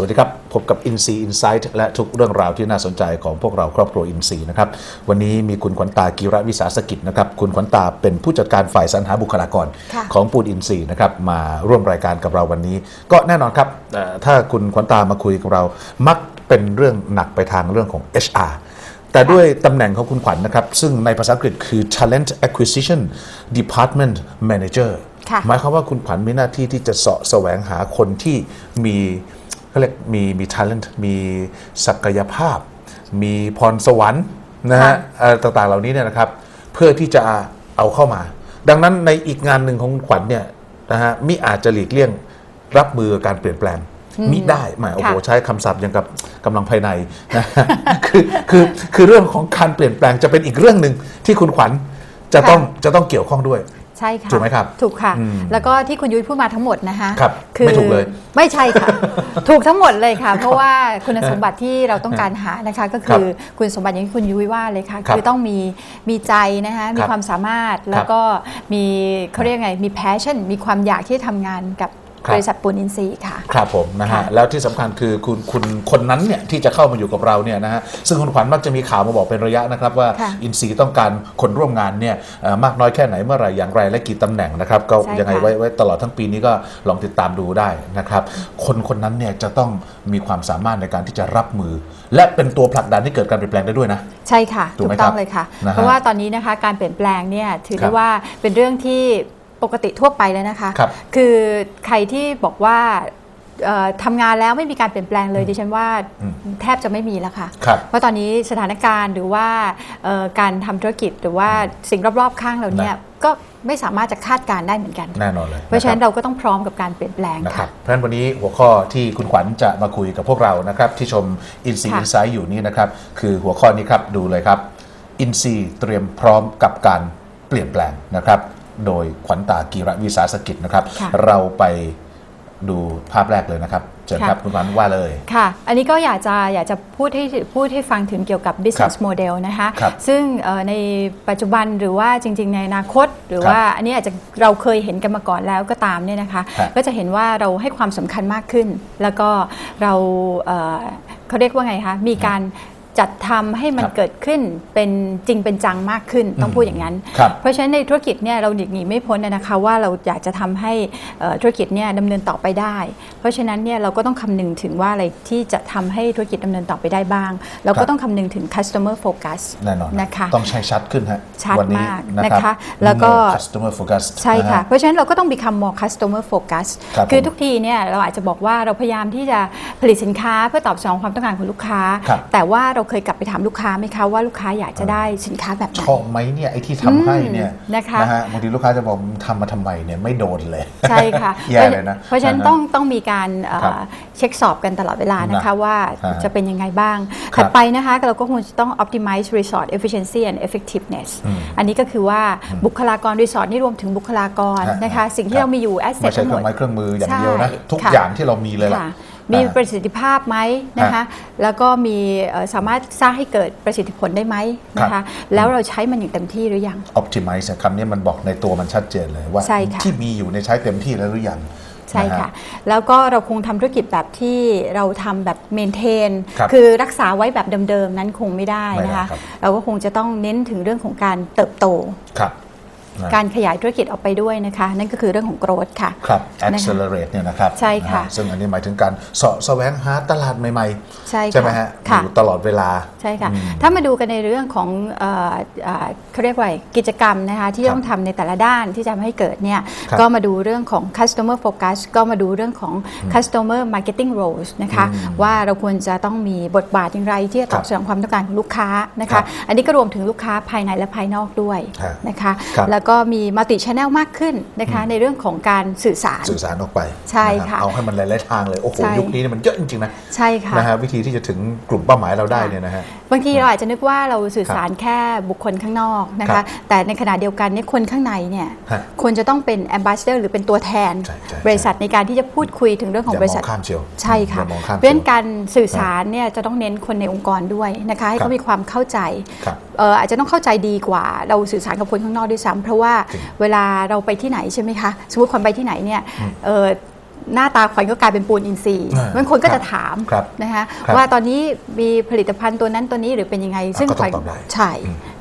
วัสดีครับ พบกับ i n s e e Insight และทุกเรื่องราวที่น่าสนใจของพวกเราครอบครัว i n s e e นะครับ วันนี้มีคุณขวัญตากีระวิสาสกิจนะครับ คุณขวัญตาเป็นผู้จัดการฝ่ายสรรหาบุคลากรค่ะของปูนอินซีนะครับ มาร่วมรายการกับเราวันนี้ ก็แน่นอนครับเอ่อถ้าคุณขวัญตามาคุยกับเรา มักเป็นเรื่องหนักไปทางเรื่องของ HR แต่ด้วยตำแหน่งของคุณขวัญนะครับ ซึ่งในภาษาอังกฤษคือ Talent Acquisition Department Manager ค่ะหมายความว่าคุณขวัญมีหน้าที่ที่จะเสาะแสวงหาคนที่มี เขาเรียกมีมี talent มีศักยภาพ มีพรสวรรค์นะฮะค่ะเอ่อต่างๆเหล่านี้เนี่ยนะครับ เพื่อที่จะเอาเข้ามา ดังนั้นในอีกงานหนึ่งของคุณขวัญเนี่ยนะฮะมิอาจจะหลีกเลี่ยงรับมือกับการเปลี่ยนแปลงมิได้แหมโอ้โหค่ะใช้คำศัพท์อย่างกับกำลังภายในนะคือคือคือเรื่องของการเปลี่ยนแปลงจะเป็นอีกเรื่องหนึ่งที่คุณขวัญจะต้องจะต้องเกี่ยวข้องด้วย ใช่ค่ะถูกไหมครับ ถูกค่ะอืมแล้วก็ที่คุณยุ้ยพูดมาทั้งหมดนะคะครับอไม่ถูกเลยไม่ใช่ค่ะ ถูกทั้งหมดเลยค่ะ เพราะว่าคุณสมบัติที่เราต้องการหานะคะ ก็คือคุณสมบัติอย่างที่คุณยุ้ยว่าเลยค่ะครับคือต้องมีมีใจนะคะมีครับความสามารถแล้วก็มีเขาเรียกไงมี passion มีความอยากที่จะทำงานกับครั บบริษัทปูนอินซีย์ค่ะ ครับผมนะฮะค่ะแล้วที่สำคัญคือคุณคุณคนนั้นเนี่ยที่จะเข้ามาอยู่กับเราเนี่ยนะฮะ ซึ่งคุณขวัญมักจะมีข่าวมาบอกเป็นระยะนะครับ ว่าค่ะอินซีต้องการคนร่วมงานเนี่ยเอ่อมากน้อยแค่ไหนเมื่อไหร่อย่างไรและกี่ตำแหน่งนะครับ ก็ใช่ยังไงค่ะไว้ไว้ตลอดทั้งปีนี้ก็ลองติดตามดูได้นะครับ คนคนนั้นเนี่ยจะต้องมีความสามารถในการที่จะรับมือ และเป็นตัวผลักดันให้เกิดการเปลี่ยนแปลงได้ด้วยนะ ใช่ค่ะถูกถูไหมกต้อครังบเลยค่ะนะฮะเพราะว่าตอนนี้นะคะการเปลี่ยนแปลงเนี่ยถือครัได้บว่าเป็นเรื่องที่ ปกติทั่วไปแล้วนะคะ ครับคือใครที่บอกว่าเอ่อทำงานแล้วไม่มีการเปลี่ยนแปลงเลยดิฉันว่าอืม แทบจะไม่มีแล้วค่ะ ครับ เพราะตอนนี้สถานการณ์หรือว่าเอ่อการทำธุรกิจหรือว่าสิ่งรอบๆข้างเราเนี่ยนะ ก็ไม่สามารถจะคาดการณ์ได้เหมือนกัน แน่นอนเลยเพราะฉะนั้คนบเราก็ต้องพร้อมกับการเปลี่ยนแปลงนะครับค่ะเพราะฉะนั้นวันนี้หัวข้อที่คุณขวัญจะมาคุยกับพวกเรานะครับ ที่ชม i n s e e ค่ะ Insight อยู่นี่นะครับ คือหัวข้อนี้ครับดูเลยครับ i n s e e เตรียมพร้อมกับการเปลี่ยนแปลงนะครับ โดยขวัญตากีระวิสาสกิจนะครับค่ะเราไปดูภาพแรกเลยนะครับเชิญครับค่ะคุณขวัญว่าเลยค่ะ อันนี้ก็อยากจะอยากจะพูดให้พูดให้ฟังถึงเกี่ยวกับ business model นะคะครับซึ่งเอ่อในปัจจุบันหรือว่าจริง ๆ ในอนาคต หรือครับว่าอันนี้อาจจะเราเคยเห็นกันมาก่อนแล้วก็ตามเนี่ยนะคะครับก็จะเห็นว่าเราให้ความสำคัญมากขึ้น แล้วก็เราเอ่อเขาเรียกว่าไงคะ มีการ จัดทำให้มันครับเกิดขึ้นเป็นจริงเป็นจังมากขึ้นต้องพูดอย่างนั้นครับเพราะฉะนั้นในธุรกิจเนี่ยเราหลีกหนีไม่พ้นนะคะว่าเราอยากจะทำให้เอ่อธุรกิจเนี่ยดำเนินต่อไปได้ เพราะฉะนั้นเนี่ยเราก็ต้องคำนึงถึงว่าอะไรที่จะทำให้ธุรกิจดำเนินต่อไปได้บ้าง เราครัก็บต้องคำนึงถึง customer focus แน่นอนนะคะต้องใช้ชัดขึ้นฮะชัดวันนี้มากนะนะครัคะบแล้วก็ More customer focus ใช่ค่ะนฮเพราะฉะนั้นเราก็ต้อง become more customer focus ครับคือผมทุกทีเนี่ยเราอาจจะบอกว่าเราพยายามที่จะผลิตสินค้าเพื่อตอบสนองความต้องการของลูกค้าครับแต่ว่าเราเคยกลับไปถามลูกค้าไหมคะว่าลูกค้าอยากจะได้สินค้าแบบไหนชอบไหมเนี่ยไอ้ที่ทำให้เนี่ยอืมนะคะฮบางทีลูกค้าจะบอกทำมาทำไมเนี่ยไม่โดนเลย ใช่ค่ะ แย่เลยนะเพราะฉะนั้นอ่าฮะต้องต้องมีการเอ่อครับเช็คสอบกันตลอดเวลานะคะนะว่าอ่าฮะจะเป็นยังไงบ้าง ครับถัดไปนะคะเราก็คงจะต้อง optimize resort efficiency and effectiveness อืมอันนี้ก็คือว่าบุคลากรรีสอร์ทนี่รวมถึงบุคลากรฮะนะคะ สิ่งคที่รับ เรามีอยู่ไม่ asset ใช่ทั้งเคหมรื่องด ไม้เครื่องมืออย่างเดียวนะ ใช่ทุกค่ะอย่างที่เรามีเลยล่ะ ค่ะ มีประสิทธิภาพไหมนะคะแล้วก็มีเอ่อสามารถสร้างให้เกิดประสิทธิผลได้ไหมนะครัคะบแล้วเราใช้มันอย่างเต็มที่หรือยัง optimize เนี่ยคำนี้มันบอกในตัวมันชัดเจนเลยว่าใช่ค่ะที่มีอยู่ในใช้เต็มที่แล้วหรือยังใช่นฮค่ะ แล้วก็เราคงทำธุรกิจแบบที่เราทำแบบเมนเทนครับคือรักษาไว้แบบเดิมๆ นั้นคงไม่ได้นะคะไม่ได้ครับเราก็คงจะต้องเน้นถึงเรื่องของการเติบโตครับนะ การขยายธุรกิจออกไปด้วยนะคะ นั่นก็คือเรื่องของ growth ค่ะ ครับ accelerate เนี่ยนะครับใช่ค่ะนฮซึ่งอันนี้หมายถึงการเสาะแสวงหาตลาดใหม่ใช่ๆใช่ไหมค่ะฮะค่ะอยู่ตลอดเวลาใช่ค่ะอืมถ้ามาดูกันในเรื่องของเอ่อเอ่อเขาเรียกว่ากิจกรรมนะคะที่ครับต้องทำในแต่ละด้านที่จะทำให้เกิดเนี่ยครับก็มาดูเรื่องของ customer focus ก็มาดูเรื่องของ customer marketing roles นะคะอืมว่าเราควรจะต้องมีบทบาทอย่างไรที่จะตอบครับสนองความต้องการของลูกค้านะครัคะบอันนี้ก็รวมถึงลูกค้าภายในและภายนอกด้วยฮะนะคะครับแล้วก็มี multi channel มากขึ้นนะคะในเรื่องของการสื่อสาร สื่อสารออกไปใช่นรับค่ะเอาให้มันหลายๆทางเลย โอ้โห ใช่ ยุคนี้เนี่ยมันเยอะจริงๆนะใช่ค่ะ นะฮะวิธีที่จะถึงกลุ่มเป้าหมายเราได้ค่ะเนี่ยนะฮะ บางทีเราอาจจะนึกว่าเราสื่อสารแค่บุคคลข้างนอกนะครัคะ บแต่ในขณะเดียวกันเนี่ยคนข้างในเนี่ยฮะควรจะต้องเป็น ambassador หรือเป็นตัวแทน ใช่ใช่บริษัทในการที่จะพูดคุยถึงเรื่องของอย่าบมริอษัทงข้ามเชียวใช่ค่ะอย่ามองข้ามเพราะฉะนั้นชียวการสื่อสารเนี่ยจะต้องเน้นคนในองค์กรด้วยนะคะให้ครัเขาบมีความเข้าใจ ครับ เอ่ออาจจะต้องเข้าใจดีกว่าเราสื่อสารกับคนข้างนอกด้วยซ้ำเพราะว่าจริงเวลาเราไปที่ไหนใช่ไหมคะ สมมติคนไปที่ไหนเนี่ยเอ่อ หน้าตาขวัญก็กลายเป็นปูนอินทรีย์อ่าบางคนก็ครับจะถามครับนะคะครับว่าตอนนี้มีผลิตภัณฑ์ตัวนั้นตัวนี้หรือเป็นยังไง ซึ่งก็ขต้วัอญงตอบได้ใช่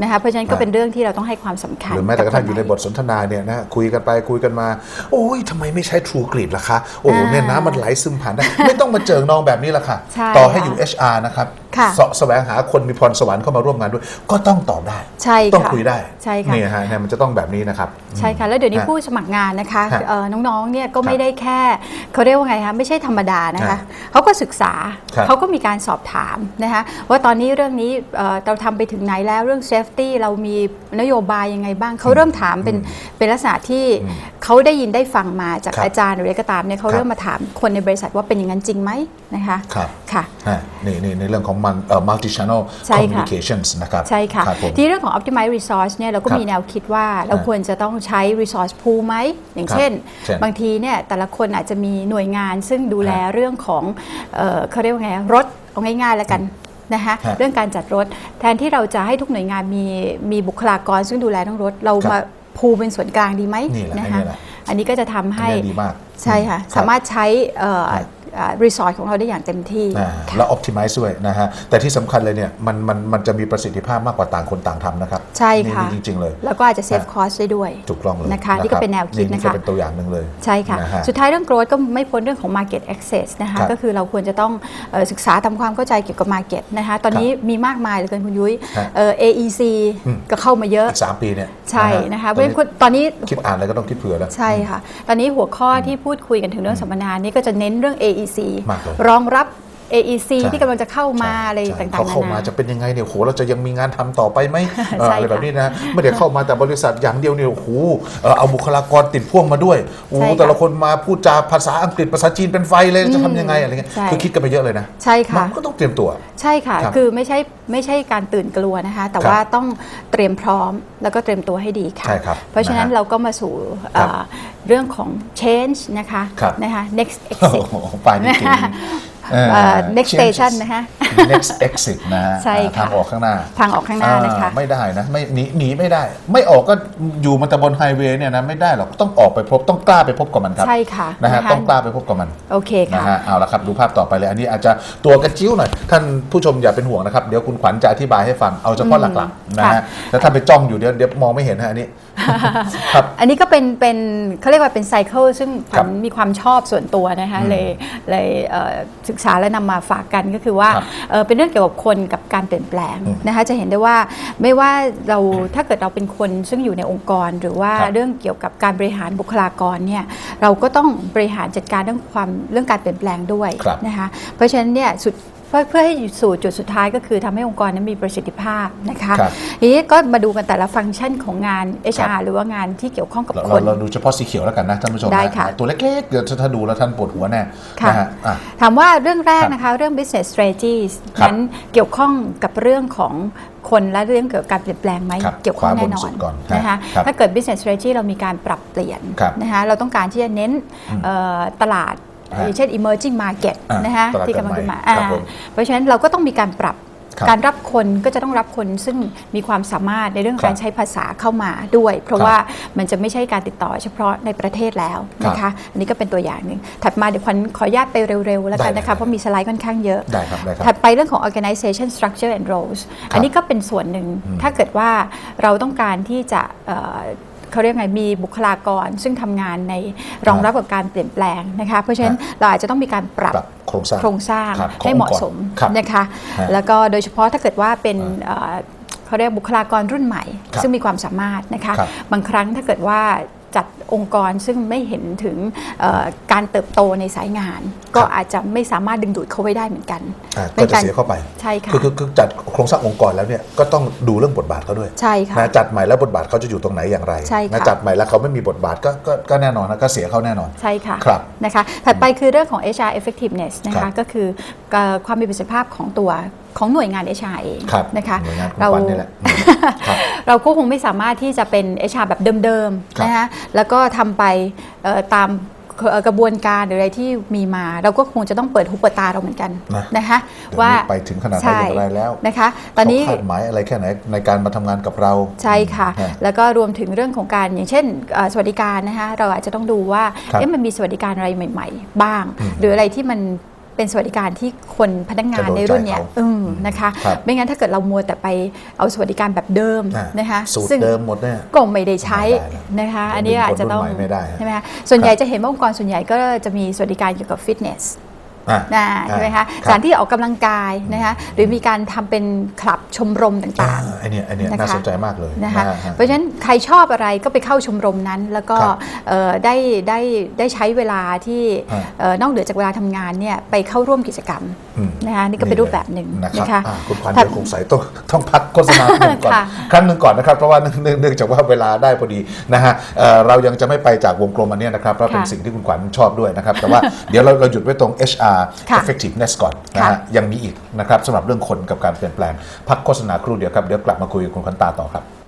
นะคะเพราะฉะนั้นก็อ่าเป็นเรื่องที่เราต้องให้ความสำคัญหรือแม้แต่กระทั่งอยู่ในตบทสนทนาเนี่ยนะคุยกันไปคุยกันมา โอ้ยทำไมไม่ใช้ True Grid ล่ะคะ โอ้โหอ่าเนี่ยน้ำมันไหลซึมผ่านได้ ไม่ต้องมาเจิงนองแบบนี้ละค่ะ ใช่ต่อให้ค่ะอยู่ HR นะครับค่ะ เสาะแสวงหาคนมีพรสวรรค์เข้ามาร่วมงานด้วย ก็ต้องตอบได้ ใช่ต้องค่ะคุยได้ใช่ค่ะนี่ฮะเนี่ยมันจะต้องแบบนี้นะครับ ใช่ค่ะ แล้วเดี๋ยวนี้ฮะผู้สมัครงานนะคะฮะเอ่อน้องๆเนี่ยก็ครัไม่บได้แค่เขาเรียกว่าไงคะไม่ใช่ธรรมดานะคะฮะเขาก็ศึกษาครับเขาก็มีการสอบถามนะคะว่าตอนนี้เรื่องนี้เอ่อเราทำไปถึงไหนแล้วเรื่องเซฟตี้เรามีนโยบายยังไงบ้างเขาเริ่มถามเป็นเป็นลักษณะที่เขาได้ยินได้ฟังมาจากครับอาจารย์หรืออะไรก็ตามเนี่ยเขาครับเริ่มมาถามคนในบริษัทว่าเป็นอย่างนั้นจริงไหมนะคะครับค่ะฮะนี่นี่ในเรื่องของมันเอ่อ multi channel ใช่ค่ะ communications นะครับใช่ค่ะรับผมที่เรื่องของ optimize resource เนี่ยเราก็ครับมีแนวคิดว่าเราฮะควรจะต้องใช้ resource pool ไหมอย่างครับเช่นเช่น บางทีเนี่ยแต่ละคนอาจจะมีหน่วยงานซึ่งดูแลฮะเรื่องของเอ่อเขาเรียกว่าไงรถเอาง่ายๆแล้วกันนะคะฮะเรื่องการจัดรถ แทนที่เราจะให้ทุกหน่วยงานมีมีบุคลากรซึ่งดูแลเรื่องรถ เราครับมาพูเป็นส่วนกลางดีไหมนี่แหละนะคะนี่แหละ อันนี้ก็จะทำอันให้นี้ดีมากใช่ค่ะอืสามารถใช้เอ่อครับ อ่า resource ของเราได้อย่างเต็มที่อ่าค่ะแล้ว optimize ด้วยนะฮะ แต่ที่สำคัญเลยเนี่ยมันมันมันจะมีประสิทธิภาพมากกว่าต่างคนต่างทำนะครับใช่ค่ะนี่จริง ๆ เลย แล้วก็อาจจะ save ฮะ cost ได้ด้วยถูกต้องเลยนะคะนี่ก็เป็นแนวคิดนี่นะคะก็เป็นตัวอย่างหนึ่งเลย ใช่ค่ะนะฮะสุดท้ายเรื่อง growth ก็ไม่พ้นเรื่องของ market access นะคะครับก็คือเราควรจะต้องเอ่อศึกษาทำความเข้าใจเกี่ยวกับ market นะคะตอนนี้มีมากมายเหลือเกินคุณยุ้ยฮะเอ่อ AEC อืมก็เข้ามาเยอะอีกสามปีเนี่ยใช่นะคะเพราะฉะนั้นคุณตตอนนี้อนนี้คิดอ่านอะไรก็ต้องคิดเผื่อแล้วใช่ค่ะตอนนี้หัวข้อที่พูดคุยกันถึงเรื่องสัมมนานี้ก็จะเน้นเรื่อง AEC มากเลย รองรับ AEC ใช่ ที่กำลังจะเข้ามาอะไรใช่ต่างๆเขาเข้านามานาจะเป็นยังไงเนี่ยโหเราจะยังมีงานทำต่อไปไหมเอ่อใช่อะไรค่ะแบบนี้นะไม่ได้เข้ามาแต่บริษัทอย่างเดียวเนี่ยโอ้โหเอ่อเอาบุคลากรติดพ่วงมาด้วยโอ้โหใช่ค่ะแต่ละคนมาพูดจาภาษาอังกฤษภาษาจีนเป็นไฟเลยจะทำยังไงอะไรเงี้ยใช่ คือคิดกันไปเยอะเลยนะใช่ค่ะ มันก็ต้องเตรียมตัว ใช่ค่ะ ครับคือไม่ใช่ไม่ใช่การตื่นกลัวนะคะ แต่ครับว่าต้องเตรียมพร้อมแล้วก็เตรียมตัวให้ดีค่ะ ใช่ครับเพราะฉะนั้นนะฮะเราก็มาสู่เอ่อเรื่องของ change นะคะครับ นะคะ next โอ้ exit โหไปนี่เก่งเอ่อเอ่อ next changes station นะคะ next exit นะฮะใช่ค่ะ ทางออกข้างหน้า ทางออกข้างหน้านะคะอ่าไม่ได้นะไม่หนีหนีไม่ได้ ไม่ออกก็อยู่มันแต่บนไฮเวย์เนี่ยนะไม่ได้หรอกต้องออกไปพบต้องกล้าไปพบกับมันครับใช่ค่ะนะฮะนะคะต้องกล้าไปพบกับมันโอเคนะค่ะฮะเอาละครับดูภาพต่อไปเลยอันนี้อาจจะตัวกระจิ้วหน่อย ท่านผู้ชมอย่าเป็นห่วงนะครับ เดี๋ยวคุณขวัญจะอธิบายให้ฟังเอาเฉพาะหลักๆนะค่ะฮะแล้วถ้าไปจ้องอยู่เดี๋ยวเดี๋ยวมองไม่เห็นฮะอันนี้ครับอันนี้ก็เป็นเป็นเขาเรียกว่าเป็นไซเคิลซึ่งผครับมมีความชอบส่วนตัวนะคะอืมเลยเลยเอ่อศึกษาและนำมาฝากกันก็คือว่าครับเอ่อเป็นเรื่องเกี่ยวกับคนกับการเปลี่ยนแปลงอืมนะคะจะเห็นได้ว่าไม่ว่าเราถ้าเกิดเราเป็นคนซึ่งอยู่ในองค์กร หรือว่าครับเรื่องเกี่ยวกับการบริหารบุคลากรเนี่ยเราก็ต้องบริหารจัดการเรื่องความเรื่องการเปลี่ยนแปลงด้วยครับนะคะเพราะฉะนั้นเนี่ยสุด เพื่อเพื่อให้อยู่สู่จุดสุดท้ายก็คือทำให้องค์กรนั้นมีประสิทธิภาพนะคะครับทีนี้ก็มาดูกันแต่ละฟังก์ชันของงานครั HR บหรือว่างานที่เกี่ยวข้องกับเราคเรานเราดูเฉพาะสีเขียวแล้วกันนะท่านผู้ชมได้นะค่ะตัวเล็กๆเดี๋ยวถ้าดูแล้วท่านปวดหัวแน่ค่ะนะฮะอะถามว่าเรื่องแรกครับนะคะเรื่อง business strategies ครับนั้นเกี่ยวข้องกับเรื่องของคนและเรื่องเกี่ยวกับการเปลี่ยนแปลงไหมครับเกี่ยวข้องขวาบนแน่นอสุนดก่อนนะคะครับถ้าเกิด business strategy เรามีการปรับเปลี่ยนครับนะคะเราต้องการที่จะเน้นเอ่อตลาดฮะ อย่างเช่น emerging market อ่านนะคะตลาดที่กำลังขึ้นมาเกิดใหม่ครับอ่าผมเพราะฉะนั้นเราก็ต้องมีการปรับครับการรับคนก็จะต้องรับคนซึ่งมีความสามารถในเรื่องของครับการใช้ภาษาเข้ามาด้วย เพราะครับว่ามันจะไม่ใช่การติดต่อเฉพาะในประเทศแล้วนะคะอันนี้ก็เป็นตัวอย่างหนึ่งถัดมาเดี๋ยวขวัญขออนุญาตไปเร็วๆ แล้วกันได้นะคะเพราะมีสไลด์ค่อนข้างเยอะได้ครับได้ครับถัดไปเรื่องของ organization structure and roles อันนี้ก็เป็นส่วนหนึ่งถ้าเกิดว่าเราต้องการที่จะ เอ่อเขาเรียกไงมีบุคลากร ซึ่งทำงานในรองรับกับการเปลี่ยนแปลงนะคะเพราะฉะนั้นเราอาจจะต้องมีการปรับปรับโครงสร้างโครงสร้างครับให้เหมาะสมครับนะคะฮะแล้วก็โดยเฉพาะถ้าเกิดว่าเป็นเอ่อเขาเรียกบุคลากรรุ่นใหม่ครับซึ่งมีความสามารถนะคะครับบางครั้งถ้าเกิดว่า จัดองค์กรซึ่งไม่เห็นถึงเอ่อการเติบโตในสายงาน ก็อาจจะไม่สามารถดึงดูดเขาไว้ได้เหมือนกันอะเป็ก็นจะการเสียเข้าไปใช่ค่ะคือคือคือจัดโครงสร้างองค์กรแล้วเนี่ยก็ต้องดูเรื่องบทบาทเขาด้วยใช่ค่ะนะจัดใหม่แล้วบทบาทเขาจะอยู่ตรงไหนอย่างไรใช่ค่ะนะจัดใหม่แล้วเขาไม่มีบทบาทก็ก็ก็แน่นอนนะก็เสียเขาแน่นอนใช่ค่ะครับนะคะถัดไปคือเรื่องของ HR effectiveness นะครัคะบก็คือเอ่อความมีประสิทธิภาพของตัวของหน่วยงาน HR เองครับนะคะหน่วยงานคุณเราขวัญนี่แหละอืมครับเราก็คงไม่สามารถที่จะเป็น HR แบบเดิมครับๆนะคะแล้วก็ทำไปเอ่อตามเอ่อกระบวนการหรืออะไรที่มีมา เราก็คงจะต้องเปิดหูเปิดตาเราเหมือนกันนะนะคะเดี๋ยวว่านี้ไปถึงขนาดไหนอย่างไรแล้วนะคะ ตอนนี้เขาคาดหมายอะไรแค่ไหนในการมาทำงานกับเรา ใช่ค่ะฮะแล้วก็รวมถึงเรื่องของการอย่างเช่นเอ่อสวัสดิการนะคะเราอาจจะต้องดูว่าครับเอ๊ะมันมีสวัสดิการอะไรใหม่ ๆ บ้างอืมหรืออะไรที่มัน เป็นสวัสดิการที่คนพนักงานจะโดนในรุ่นเนี้ยใจเขาอืมนะคะครับไม่งั้นถ้าเกิดเรามัวแต่ไปเอาสวัสดิการแบบเดิมอะนะคะสูตรซึ่งเดิมหมดเนี่ยก็ไม่ได้ใช้ไม่ได้นะนะคะเดี๋ยวอันนี้อาจจะต้องคนรุ่นใหม่ไม่ได้ฮะใช่ไหมคะส่วนใหญ่จะเห็นว่าองค์กรส่วนใหญ่ก็จะมีสวัสดิการเกี่ยวกับฟิตเนสอะ นะใช่ไหมคะรับสถานที่ออกกำลังกายนะคะหรือมีการทำเป็นคลับชมรมต่างอ่ไอเนี่ยไอเนี่ยนะคะน่าสนใจมากเลยๆนะคะฮเพราะฉะนั้นใครชอบอะไรก็ไปเข้าชมรมนั้น แล้วก็ครับเอ่อได้ได้ได้ใช้เวลาที่ฮะเอ่อนอกเหนือจากเวลาทำงานเนี่ยไปเข้าร่วมกิจกรรมอืมนะคะนี่ก็เป็นรูปแบบหนึ่งนะครับนะคะอะคุณควันถัดเดี๋ยวคงใส่ต้องต้องพักโฆษณาหนึ่งก่อนค่ะครั้งหนึ่งก่อนนะครับเพราะว่าเนื่องเนื่องเนื่องจากว่าเวลาได้พอดีนะฮะเอ่อเรายังจะไม่ไปจากวงกลมอันเนี้ยนะครับเพราะเป็นค่ะสิ่งที่คุณขวัญชอบด้วยนะครับแต่ว่าเดี๋ยวเราเราหยุดไว้ตรง HR ค่ะ effectiveness ก่อนนะค่ะฮะยังมีอีกนะครับสำหรับเรื่องคนกับการเปลี่ยนแปลงพักโฆษณาครู่เดียวครับเดี๋ยวกลับมาคุยกับคุณขวัญตาต่อครับ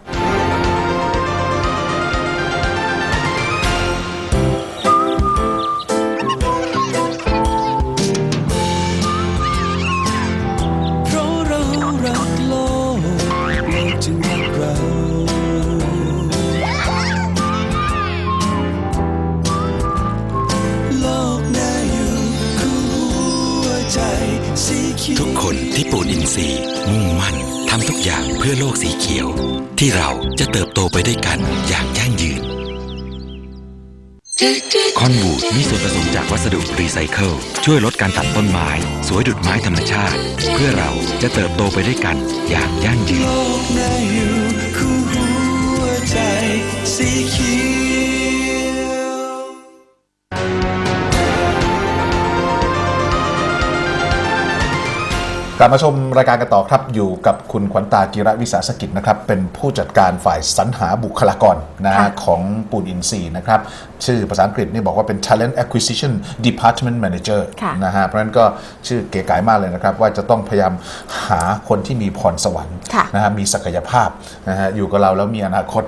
ที่เราจะเติบโตไปด้วยกันอย่างยั่งยืน คอนบูดมีส่วนผสมจากวัสดุรีไซเคิลช่วยลดการตัดต้นไม้ สวยดุดไม้ธรรมชาติ เพื่อเราจะเติบโตไปด้วยกันอย่างยั่งยืน กลับมาชมรายการกันต่อครับอยู่กับคุณขวัญตากิระวิสาสกิจนะครับเป็นผู้จัดการฝ่ายสรรหาบุคลากรนะฮะค่ะของปูนอินซีย์นะครับชื่อภาษาอังกฤษนี่บอกว่าเป็น Talent Acquisition Department Manager ค่ะนะฮะเพราะฉะนั้นก็ชื่อเก๋ไก๋มากเลยนะครับ ว่าจะต้องพยายามหาคนที่มีพรสวรรค์ค่ะนะฮะมีศักยภาพนะฮะอยู่กับเราแล้วมีอนาคต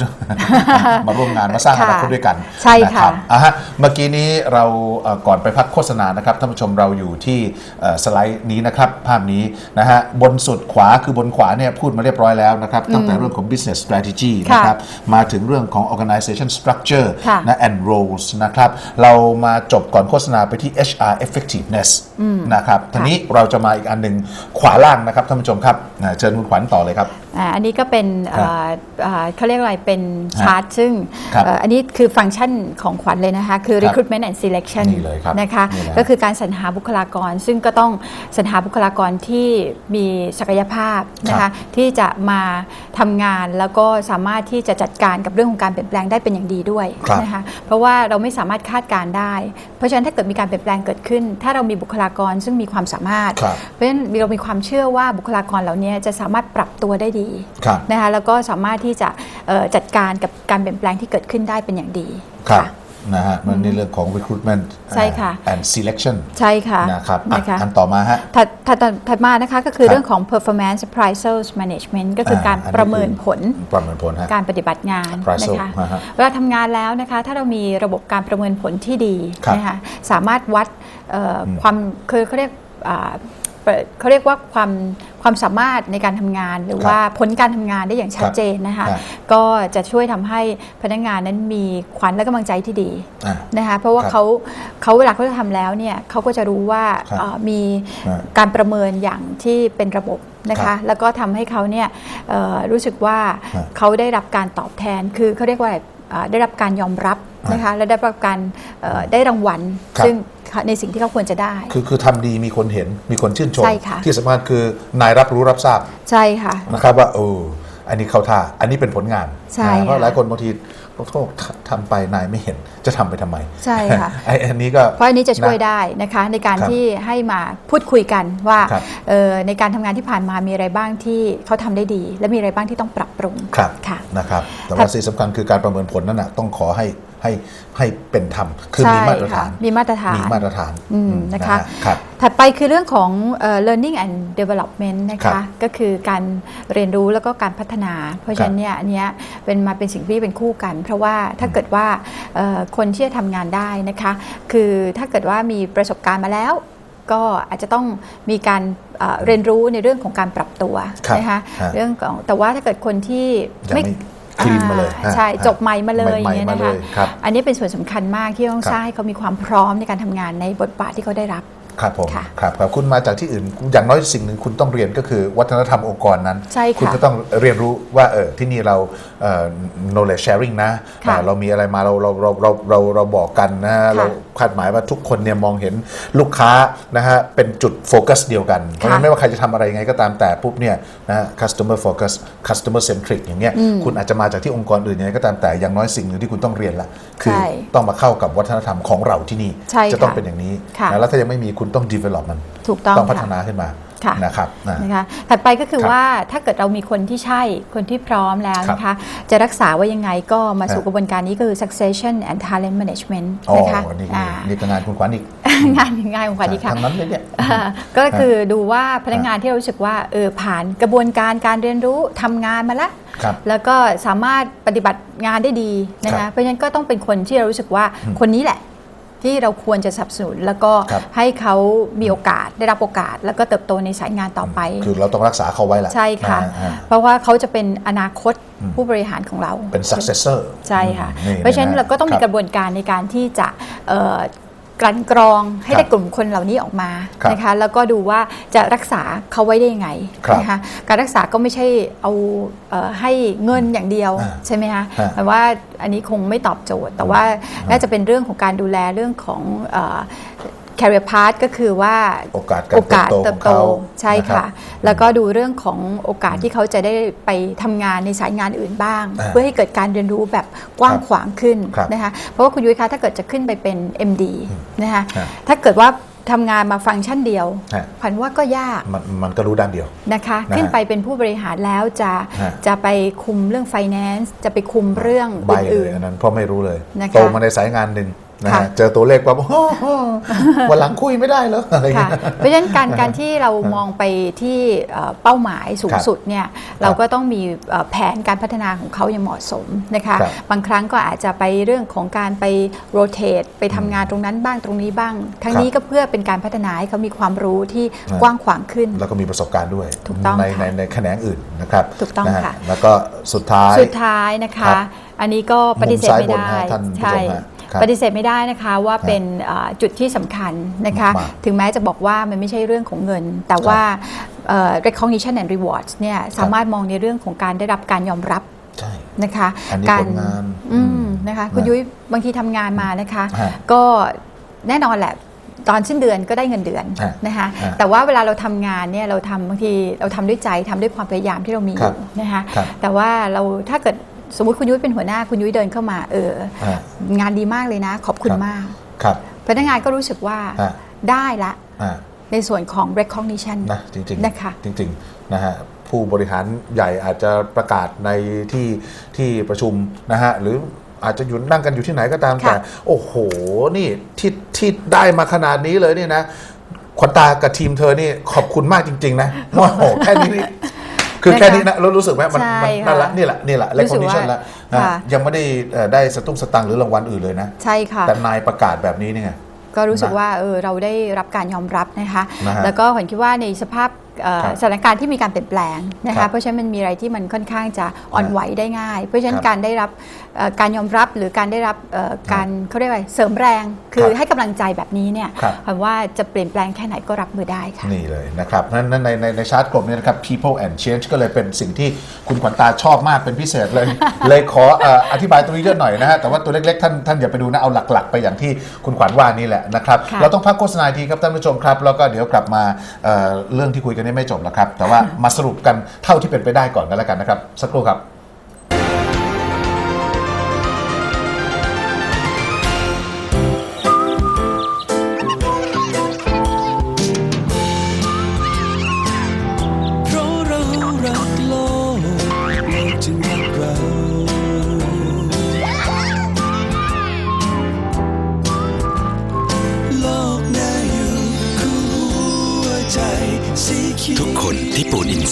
มาร่วมงานมาสร้างอค่ะนาคตด้วยกันใช่ค่ะนรับอะฮะเมื่อกี้นี้เราเอ่อก่อนไปพักโฆษณานะครับท่านผู้ชมเราอยู่ที่เอ่อสไลด์นี้นะครับภาพนี้นะฮะบนสุดขวาคือบนขวาเนี่ยพูดมาเรียบร้อยแล้วนะครับ ตั้งแต่เรื่องของ business strategy ค่ะนะครับมาถึงเรื่องของ organization structure ค่ะนะ and roles นะครับเรามาจบก่อนโฆษณาไปที่ HR effectiveness นะครับทีนี้เราจะมาอีกอันหนึ่งขวาล่างนะครับท่านผู้ชมครับอ่าเชิญคุณขวัญต่อเลยครับ อ่าอันนี้ก็เป็นเอ่อเอ่อเขาเรียกอะไรเป็นชาร์ตซึ่งครับเอ่ออันนี้คือฟังก์ชันของขวัญเลยนะคะ คือครับ recruitment and selection นี่เลยครับนะคะนี่แหละก็คือการสรรหาบุคลากร ซึ่งก็ต้องสรรหาบุคลากรที่มีศักยภาพนะครัคะบที่จะมาทำงานแล้วก็สามารถที่จะจัดการกับเรื่องของการเปลี่ยนแปลงได้เป็นอย่างดีด้วยครับนะคะเพราะว่าเราไม่สามารถคาดการณ์ได้ เพราะฉะนั้นถ้าเกิดมีการเปลี่ยนแปลงเกิดขึ้น ถ้าเรามีบุคลากรซึ่งมีความสามารถครับเพราะฉะนั้นเรามีความเชื่อว่าบุคลากรเหล่านี้จะสามารถปรับตัวได้ดีครับนะคะแล้วก็สามารถที่จะเอ่อจัดการกับการเปลี่ยนแปลงที่เกิดขึ้นได้เป็นอย่างดีครับค่ะนะฮะมันในเรื่องของ recruitment ใช่ค่ะ and selection ใช่ค่ะนะครับอะนะคะอันต่อมาฮะถัดถัดถัดถัดมานะคะก็คือครับเรื่องของ performance appraisal management ก็คือการอันนี้ประเมินผลประเมินผลฮะการปฏิบัติงาน Appraisal นะคะอ่าฮะเวลาทำงานแล้วนะคะถ้าเรามีระบบการประเมินผลที่ดีครับนะคะสามารถวัดเอ่ออความคือเขาเรียกอ่า เปิดเขาเรียกว่าความความสามารถในการทำงาน หรือครับว่าผลการทำงานได้อย่างชัดเจนนะคะครับก็จะช่วยทำให้พนักงานนั้นมีขวัญและกำลังใจที่ดีอะนะคะเพราะว่าครับเขาเขาเวลาเขาจะทำแล้วเนี่ยเขาก็จะรู้ว่าครับเอ่อมีอ่าการประเมินอย่างที่เป็นระบบนะครัคะบแล้วก็ทำให้เขาเนี่ยเอ่อรู้สึกว่าครับเขาได้รับการตอบแทนคือเขาเรียกว่าอะ ไรเอ่อได้รับการยอมรับครับนะคะและได้รับการเอ่อได้รางวัลครับซึ่งในสิ่งที่เขาควรจะได้ คือคือทำดีมีคนเห็นมีคนชื่นชมใช่ค่ะที่สำคัญคือนายรับรู้รับทราบใช่ค่ะนะครับว่าโอ้อันนี้เข้าท่าอันนี้เป็นผลงานใช่นะเพราะค่ะหลายคนบางที โอ้โทษทำไปนายไม่เห็นจะทำไปทำไม ใช่ค่ะไอ้อันนี้ก็เพราะอันนี้จะช่วยนได้นะคะ ในการครับที่ให้มาพูดคุยกันว่าครับเอ่อในการทำงานที่ผ่านมามีอะไรบ้างที่เขาทำได้ดี และมีอะไรบ้างที่ต้องปรับปรุงครับค่ะนะครับแต่ว่าสิ่งสำคัญคือการประเมินผลนั่นนะต้องขอให้ ให้ให้เป็นธรรมคือใช่มีมาตรฐานค่ะมีมาตรฐานมีมาตรฐานอืมอืมนะคะฮครับถัดไปคือเรื่องของเอ่อ learning and development นะครัคะบก็คือการเรียนรู้แล้วก็การพัฒนา เพราะฉะนั้นเนี่ยอันเนี้ยเป็นมาเป็นสิ่งที่เป็นคู่กัน เพราะว่าถ้าเกิดว่าเอ่อคนที่จะทำงานได้นะคะ คือถ้าเกิดว่ามีประสบการณ์มาแล้วก็อาจจะต้องมีการเอ่อเรียนรู้ในเรื่องของการปรับตัวครับนะคะฮะเรื่องของแต่ว่าถ้าเกิดคนที่ยังไม่ คลีนมาเลยอ่ใช่ฮะจบใหม่มาเลยใหม่อย่างเงี้ยๆมานะเลคะยครับอันนี้เป็นส่วนสำคัญมากที่ต้องครับสร้างให้เขามีความพร้อมในการทำงานในบทบาทที่เขาได้รับครับผมค่ะครับครับคุณมาจากที่อื่นอย่างน้อยสิ่งหนึ่งคุณต้องเรียนก็คือวัฒนธรรมองค์กรนั้นใช่ค่ะคุณก็ต้องเรียนรู้ว่าเออที่นี่เราเอ่อ knowledge sharing นะค่ะอ่าเรามีอะไรมาเราเราเราเราเราเราบอกกันนะเราคาดหมายว่าทุกคนเนี่ยมองเห็นลูกค้านะฮะเป็นจุดโฟกัสเดียวกัน เพราะฉะนั้นไม่ว่าใครจะทำอะไรยังไงก็ตามแต่ปุ๊บเนี่ยนะฮะ customer focus customer centric อย่างเงี้ยคุณอาจจะมาจากที่องค์กรอื่นยังไงก็ตามแต่อย่างน้อยสิ่งหนึ่งที่คุณต้องเรียนละคือใช่ต้องมาเข้ากับวัฒนธรรมของเราที่นี่ใช่จะต้องค่ะเป็นอย่างนี้ค่ะนะแล้วถ้ายังไม่มีคุณต้อง develop มันถูกต้องต้องพัฒค่ะนาขึ้นมาค่ะ นะครับนะนะคะถัดไปก็คือครับว่าถ้าเกิดเรามีคนที่ใช่คนที่พร้อมแล้วนะคะจะรักษาไว้ยังไงก็มาสู่ฮะกระบวนการนี้ก็คือ succession and talent management อ๋อนะคะนี่อ่านี่ก็งานคุณขวัญอีกงานงานของขวัญดีค่ะทางนั้นเลยเนี่ยอ่าก็คือดูว่าพนักงานที่เรารู้สึกว่าเออผ่านกระบวนการการเรียนรู้ทำงานมาแล้วครับแล้วก็สามารถปฏิบัติงานได้ดีนะครัคะบเพราะฉะนั้นก็ต้องเป็นคนที่เรารู้สึกว่าคนนี้แหละ ที่เราควรจะสนับสนุน แล้วก็ครับ ให้เขามีโอกาสได้รับโอกาส แล้วก็เติบโตในสายงานต่อไป คือเราต้องรักษาเขาไว้แหละใช่ค่ะนฮเพราะว่าเขาจะเป็นอนาคตผู้บริหารของเราเป็น successor ใช่ค่ะอืมเพราะฉะนั้นฮเราก็ต้องมีคกบระบวนการในการที่จะเอ่อ กลั่นกรองให้ครับได้กลุ่มคนเหล่านี้ออกมาครับนะคะแล้วก็ดูว่าจะรักษาเขาไว้ได้ยังไงครับนะคะการรักษาก็ไม่ใช่เอาเอ่อให้เงินอย่างเดียวอ่าใช่ไหมคะฮะแต่ว่าอันนี้คงไม่ตอบโจทย์ แต่ว่าน่าจะเป็นเรื่องของการดูแลเรื่องของเอ่อ career path ก็คือว่าโอกาสการโอกาสเติเติบบโตโตของเขาใช่นะครัค่ะบแล้วก็ดูเรื่องของโอกาสที่เขาจะได้ไปทำงานในสายงานอื่นบ้างอ่าเพื่อให้เกิดการเรียนรู้แบบกว้างขวางขึ้นครับนะคะเพราะว่าคุณยุ้ยคะถ้าเกิดจะขึ้นไปเป็น MD นะคะฮะถ้าเกิดว่าทำงานมาฟังก์ชันเดียวฮะขวัญว่าก็ยากมันมันก็รู้ด้านเดียวนะคะนะฮะขึ้นไปเป็นผู้บริหารแล้วจะฮะจะไปคุมเรื่อง finance จะไปคุมเรื่องใบเลยอื่นอันนั้นเพราะไม่รู้เลยนะคะโตมาในสายงานหนึ่ง นะค่ะฮะเจอตัวเลขปั๊บโอ้โหวันหลังคุยไม่ได้เหรออะไรๆเงี้ค่ะยเพราะฉะนั้นการการที่เรามองไปที่เอ่อเป้าหมายสูงสุดเนี่ยเราก็ต้องมีเอ่อแผนการพัฒนาของเขาอย่างเหมาะสมนะคะครับบางครั้งก็อาจจะไปเรื่องของการไปโรเตทไปทำงานตรงนั้นบ้างตรงนี้บ้างทั้งครับนี้ก็เพื่อเป็นการพัฒนาให้เขามีความรู้ที่อ่ากกว้างขวางขึ้น แล้วก็มีประสบการณ์ด้วยถูกต้องในค่ะในในแขนงอื่นนะครับถูกต้องนฮค่ะแล้วก็สุดท้ายสุดท้ายนะครัคะบอันนี้ก็ปฏิเสธไม่มุมซ้ายบนได้ฮะท่านผู้ชมใช่ฮะครับ ปฏิเสธไม่ได้นะคะว่าเป็นเอ่อจุดที่สำคัญนะคะมากๆถึงแม้จะบอกว่ามันไม่ใช่เรื่องของเงิน แต่ว่าเอ่อ recognition and rewards เนี่ยสามารถมองในเรื่องของการได้รับการยอมรับใช่นะคะอันนี้การผลงานอือืมมนะคะคุณนะยุ้ยบางทีทำงานมานะคะฮะก็แน่นอนแหละตอนสิ้นเดือนก็ได้เงินเดือนฮะนะคะฮะแต่ว่าเวลาเราทำงานเนี่ยเราทำบางทีเราทำด้วยใจทำด้วยความพยายามที่เรามีอครับยู่นะคะครับแต่ว่าเราถ้าเกิด สมมติคุณยุ้ยเป็นหัวหน้าคุณยุ้ยเดินเข้ามา เออฮะงานดีมากเลยนะ ขอบคุณครับมากครับพนักงานก็รู้สึกว่าฮะได้ละอ่าในส่วนของ recognition นะจริงนะคะจริงๆนะฮะผู้บริหารใหญ่อาจจะประกาศในที่ที่ประชุมนะฮะหรืออาจจะอยู่นั่งกันอยู่ที่ไหนก็ตามแต่ค่ะโอ้โหนี่ที่ที่ได้มาขนาดนี้เลยนี่นะขวัญตากับทีมเธอนี่ขอบคุณมากจริง ๆ นะโอ้โหแค่นี้นี่ คือแค่นี้นะเรารู้สึกไหมมันใช่มันนั่นละค่ะนี่แหละนี่แหละรู้สึกว่า recognition แล้วนะค่ะยังไม่ได้เอ่อได้สตุ้งสตังค์หรือรางวัลอื่นเลยนะ ใช่ค่ะแต่นายประกาศแบบนี้นี่ไงก็รู้สึกนะว่าเออเราได้รับการยอมรับนะคะนะฮะแล้วก็ผมคิดว่าในสภาพเอ่อครับ สถานการณ์ที่มีการเปลี่ยนแปลงนะครัคะบเพราะฉะนั้นมันมีอะไรที่มันค่อนข้างจะอ่อนไหวได้ง่าย เพราะฉะนั้คนรับการได้รับเอ่อการยอมรับหรือการได้รับเอ่อการเขาเรียกว่าเสริมแรง คือครับให้กำลังใจแบบนี้เนี่ยครับผมว่าจะเปลี่ยนแปลงแค่ไหนก็รับมือได้ค่ะนี่เลยนะครับนั้นนั้นในในในชาร์ตกลุ่มนี้นะครับ people and change ก็เลยเป็นสิ่งที่คุณขวัญตาชอบมากเป็นพิเศษเลย เลยขอเอ่ออธิบายตรงนี้เยอะหน่อยนะฮะแต่ว่าตัวเล็กๆท่านท่านอย่าไปดูนะเอาหลัก ๆ ไปอย่างที่คุณขวัญว่านี่แหละนะครับค่ะเราต้องพักโฆษณาอีกทีครับท่านผู้ชมครับแล้วก็เดี๋ยวกลับมาเอ่อเรื่องที่คุยกันนี่ไม่จบแล้วครับ แต่ว่ามาสรุปกันเท่าที่เป็นไปได้ก่อนกันแล้วกันนะครับ สักครู่ครับ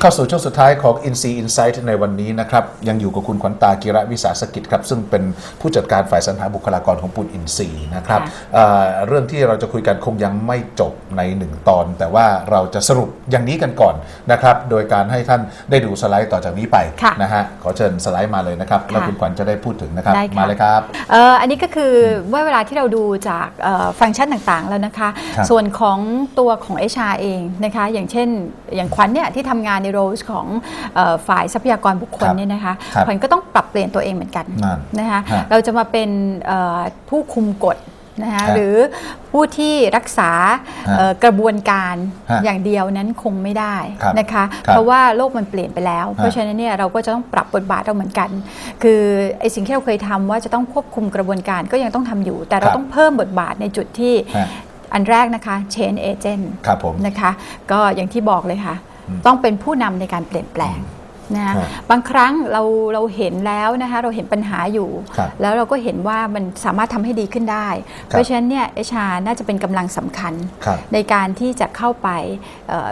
เข้าสู่ช่วงสุดท้ายของ i n s e Insight ในวันนี้นะครับ ยังอยู่กับคุณขวัญตากิระวิสาสกิจครับ ซึ่งเป็นผู้จัดการฝ่ายสรรหาบุคลากรของปูนอินซีนะครับค่ะเอ่อเรื่องที่เราจะคุยกันคงยังไม่จบในหนึ่งตอน แต่ว่าเราจะสรุปอย่างนี้กันก่อนนะครับ โดยการให้ท่านได้ดูสไลด์ต่อจากนี้ไปค่ะนะฮะขอเชิญสไลด์มาเลยนะครับแล้วคุณขวัญจะได้พูดถึงนะครับได้ค่ะ มาเลยครับ เอ่ออันนี้ก็คือเมื่อเวลาที่เราดูจากเอ่อฟังก์ชันต่างๆแล้วนะคะ ครับส่วนของตัวของ HR เองนะคะ อย่างเช่นอย่างขวัญเนี่ยที่ทำงานในโรสของเอ่อฝ่ายทรัพยากรบุคคลครับเนี่ยนะคะครับขวัญก็ต้องปรับเปลี่ยนตัวเองเหมือนกันนั่นนะคะฮะเราจะมาเป็นเอ่อผู้คุมกฎนะคะฮะหรือผู้ที่รักษาฮะเอ่อกระบวนการฮะอย่างเดียวนั้นคงไม่ได้ครับนะคะครับเพราะว่าโลกมันเปลี่ยนไปแล้ว เพราะฉะนั้นเนี่ยเราก็จะต้องปรับบทบาทเราเหมือนกัน คือไอสิ่งที่เราเคยทำว่าจะต้องควบคุมกระบวนการก็ยังต้องทำอยู่ แต่เราครับต้องเพิ่มบทบาทในจุดที่ฮะอันแรกนะคะ change agent ครับผมนะคะ ก็อย่างที่บอกเลยค่ะ ต้องเป็นผู้นำในการเปลี่ยนแปลงนะคะครับบางครั้งเราเราเห็นแล้วนะคะเราเห็นปัญหาอยู่ครับแล้วเราก็เห็นว่ามันสามารถทำให้ดีขึ้นได้ เพราะฉะนั้นเนี่ยเอชาน่าจะเป็นกำลังสำคัญครับในการที่จะเข้าไปเอ่อ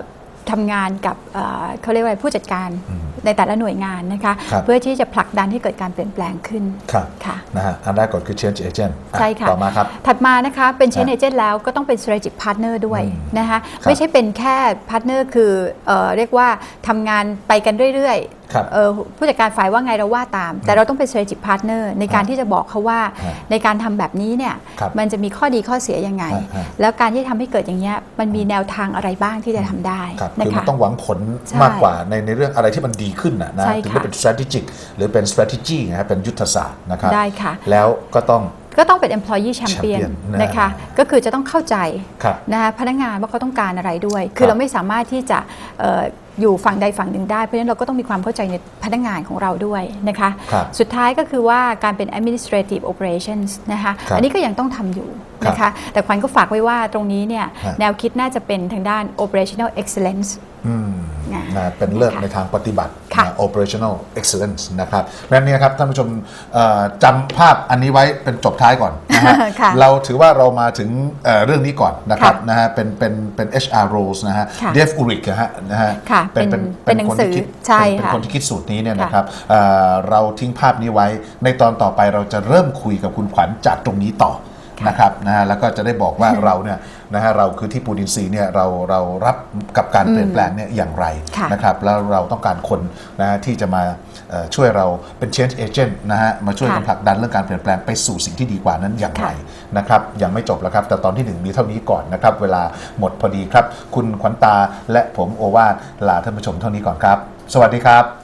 ทำงานกับเอ่อเขาเรียกว่าอะไรผู้จัดการอืมในแต่ละหน่วยงานนะคะ ครับ เพื่อที่จะผลักดันให้เกิดการเปลี่ยนแปลงขึ้นครับค่ะ นะฮะอันแรกก่อนคือ change agent อ่ใช่ค่ะ ต่อมาครับ ถัดมานะคะเป็น Chain ครับ Agent แล้วก็ต้องเป็น Strategic Partner ด้วยอืมนะคะ ครับไม่ใช่เป็นแค่ Partner คือเออเรียกว่าทำงานไปกันเรื่อยครับๆเอ่อ ผู้จัดการฝ่ายว่าไงเราว่าตาม แต่เราต้องเป็น Strategic Partner ในการฮะที่จะบอกเขาว่าฮะในการทำแบบนี้เนี่ยครับมันจะมีข้อดีข้อเสียยังไงฮะฮะแล้วการที่ทำให้เกิดอย่างเงี้ยมันมีแนวทางอะไรบ้างที่จะทำได้ครับนะคือมันคะต้องหวังผลใช่มากกว่าในในเรื่องอะไรที่มันดีขึ้นนะนะใช่ถึงค่ะจะเป็น strategic หรือเป็น strategy นะครับเป็นยุทธศาสตร์นะครับได้ค่ะแล้วก็ต้อง ก็ต้องเป็น employee champion champion นะนะคะ ก็คือจะต้องเข้าใจครับ นะคะพนักงานว่าเขาต้องการอะไรด้วย คืครัอบเราไม่สามารถที่จะเอ่ออยู่ฝั่งใดฝั่งหนึ่งได้ เพราะฉะนั้นเราก็ต้องมีความเข้าใจในพนักงานของเราด้วยนะคะ ครับสุดท้ายก็คือว่าการเป็น administrative operations นะคะ ครับอันนี้ก็ยังต้องทำอยู่นะคะแต่ควันก็ฝากไว้ว่าตรงนี้เนี่ยฮะ แนวคิดน่าจะเป็นทางด้าน operational excellence อืม นะนะเป็นเลิศในทางปฏิบัติค่ะนะ operational excellence นะครับนั่นนี่ครับท่านผู้ชมเอ่อจำภาพอันนี้ไว้เป็นจบท้ายก่อนนะฮะค่ะเราถือว่าเรามาถึงเอ่อเรื่องนี้ก่อนนะครับค่ะนะฮะเป็นเป็นเป็น HR roles นะฮะค่ะเดฟอูริกนะฮะนะฮะค่ะเป็นเป็นหนังสือคนที่คิดใช่เป็นค่ะคนที่คิดสูตรนี้เนี่ยค่ะนะครับเอ่อเราทิ้งภาพนี้ไว้ในตอนต่อไปเราจะเริ่มคุยกับคุณขวัญจากตรงนี้ต่อ นะครับนะฮะแล้วก็จะได้บอกว่าเราเนี่ยนะฮะเราคือที่ปูดินซีเนี่ยเราเรารับกับการเปลี่ยนแปลงเนี่ยอย่างไรค่ะนะครับแล้วเราต้องการคนนะฮะที่จะมาเอ่อช่วยเราเป็น change agent นะฮะมาช่วยกันค่ะผลักดันเรื่องการเปลี่ยนแปลงไปสู่สิ่งที่ดีกว่านั้นอย่างไรค่ะนะครับยังไม่จบแล้วครับ แต่ตอนที่หนึ่งมีเท่านี้ก่อนนะครับ เวลาหมดพอดีครับ คุณขวัญตาและผมโอวาทลาท่านผู้ชมเท่านี้ก่อนครับ สวัสดีครับ